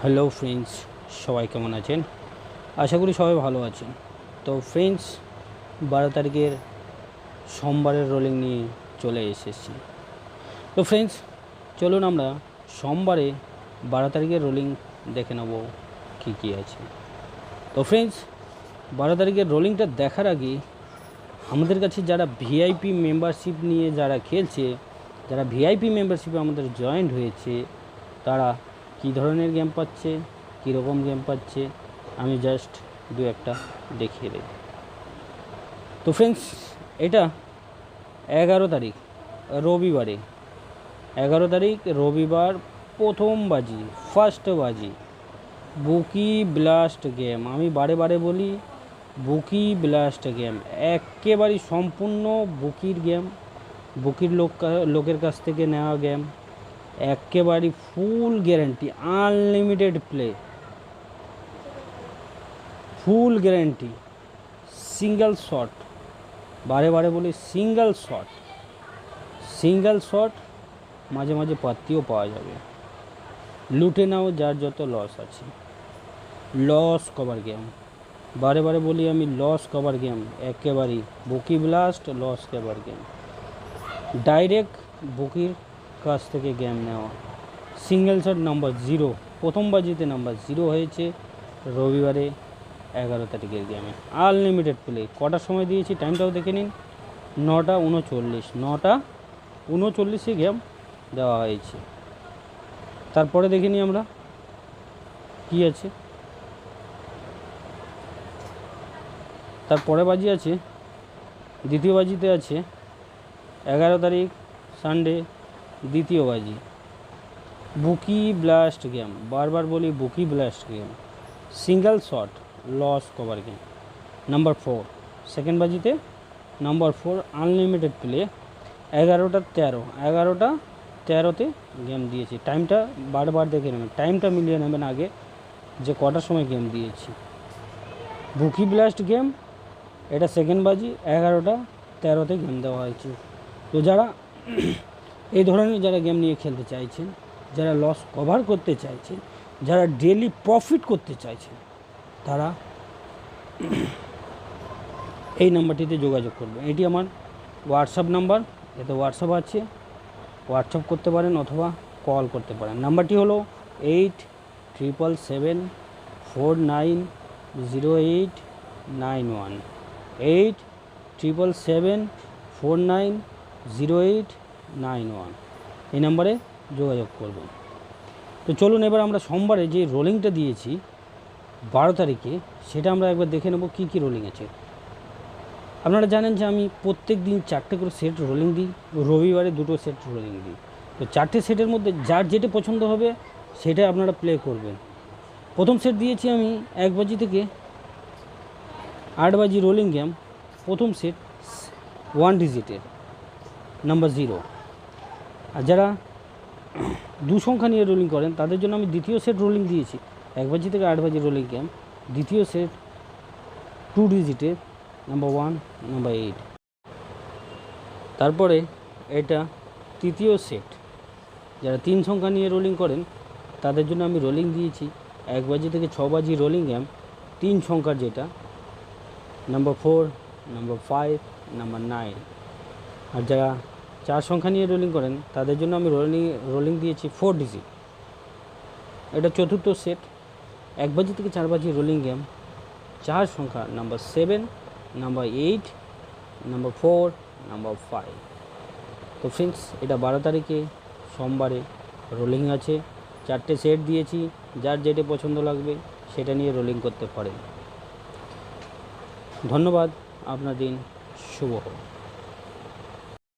Hello friends সবাই কেমন আছেন? আশা করি সবাই ভালো আছেন। তো ফ্রেন্ডস বারো তারিখের সোমবারের রোলিং নিয়ে চলে এসেছি। তো ফ্রেন্ডস চলুন আমরা সোমবারে বারো তারিখের রোলিং দেখে নেব কী কী আছে। তো ফ্রেন্ডস বারো তারিখের রোলিংটা দেখার আগে আমাদের কাছে যারা ভিআইপি মেম্বারশিপ নিয়ে যারা খেলছে, যারা ভিআইপি মেম্বারশিপে আমাদের জয়েন্ট হয়েছে, তারা কী ধরনের গেম পাচ্ছে, কীরকম গেম পাচ্ছে, আমি জাস্ট দু একটা দেখিয়ে দেব। তো ফ্রেন্ডস এটা এগারো তারিখ, রবিবারে। এগারো তারিখ, রবিবার, প্রথম বাজি ফার্স্ট বাজি, বুকি ব্লাস্ট গেম আমি বারে বারে বলি, বুকি ব্লাস্ট গেম একেবারেই সম্পূর্ণ বুকির গেম বুকির লোক, লোকের কাছ থেকে নেওয়া গেম একেবারেই full guarantee, unlimited play. Full guarantee, single shot. বারে বারে বলি সিঙ্গেল শট। সিঙ্গেল শট, মাঝে মাঝে পাত্তিও পাওয়া যাবে। লুটে নাও যার যত লস আছে। লস কভার গেম বারে বারে বলি আমি লস কভার গেম একেবারেই। Bookie blast loss cover game direct বুকির কাছ থেকে গেম নেওয়া। সিঙ্গেল শট নাম্বার জিরো প্রথম বাজিতে নাম্বার জিরো হয়েছে রবিবারে এগারো তারিখের গেমে আনলিমিটেড প্লে কটার সময় দিয়েছি? টাইমটাও দেখে নিন। নটা উনচল্লিশ, নটা উনচল্লিশে গেম দেওয়া হয়েছে। তারপরে দেখে নিই আমরা কী আছে। তারপরে বাজি আছে, দ্বিতীয় বাজিতে আছে, এগারো তারিখ সানডে দ্বিতীয় বাজি। বুকি ব্লাস্ট গেম। বারবার বলি bookie blast game. Single shot, loss cover game. Number four. Second বাজিতে নাম্বার ফোর আনলিমিটেড প্লে। এগারোটা তেরো। এগারোটা তেরোতে গেম দিয়েছি। টাইমটা বারবার দেখে নেবেন। টাইমটা মিলিয়ে নেবেন আগে যে কটার সময় গেম দিয়েছি। বুকি ব্লাস্ট গেম, এটা সেকেন্ড বাজি, এগারোটা তেরোতে গেম দেওয়া হয়েছে। তো যারা এই ধরনের যারা গেম নিয়ে খেলতে চাইছেন, যারা লস কভার করতে চাইছেন, যারা ডেলি প্রফিট করতে চাইছেন, তারা এই নাম্বারটিতে যোগাযোগ করবে এটি আমার হোয়াটসঅ্যাপ নাম্বার এতে হোয়াটসঅ্যাপ আছে। হোয়াটসঅ্যাপ করতে পারেন অথবা কল করতে পারেন। নাম্বারটি হলো eight triple seven four nine zero eight nine one eight triple seven four nine zero eight nine one. এই নাম্বারে যোগাযোগ করবেন তো চলুন এবার আমরা সোমবারে যে রোলিংটা দিয়েছি বারো তারিখে, সেটা আমরা একবার দেখে নেব কী কী রোলিং আছে। আপনারা জানেন যে আমি প্রত্যেক দিন চারটে করে সেট রোলিং দিই, রবিবারে দুটো সেট রোলিং দিই। তো চারটে সেটের মধ্যে যার যেটা পছন্দ হবে, সেটা আপনারা প্লে করবেন। প্রথম সেট দিয়েছি আমি এক বাজি থেকে আট বাজি রোলিং গেম প্রথম সেট ওয়ান ডিজিটের নাম্বার জিরো আর যারা দু সংখ্যা নিয়ে রোলিং করেন, তাদের জন্য আমি দ্বিতীয় সেট রোলিং দিয়েছি। এক বাজি থেকে আট বাজি রোলিং গেম দ্বিতীয় সেট টু ডিজিটে নাম্বার ওয়ান নাম্বার এইট তারপরে এটা তৃতীয় সেট যারা তিন সংখ্যা নিয়ে রোলিং করেন, তাদের জন্য আমি রোলিং দিয়েছি। এক বাজি থেকে ছ বাজি রোলিং গেম তিন সংখ্যার যেটা number four number five number nine আর যারা চার সংখ্যা নিয়ে রোলিং করেন, তাদের জন্য আমি রোলিং রোলিং দিয়েছি ফোর ডিজিট এটা চতুর্থ সেট এক বাজি থেকে চার বাজি রোলিং গেম চার সংখ্যা number seven number eight number four number five তো ফ্রেন্ডস এটা বারো তারিখে সোমবারে রোলিং আছে। চারটে সেট দিয়েছি, যার যেটা পছন্দ লাগবে সেটা নিয়ে রোলিং করতে পারেন। ধন্যবাদ, আপনার দিন শুভ হোক।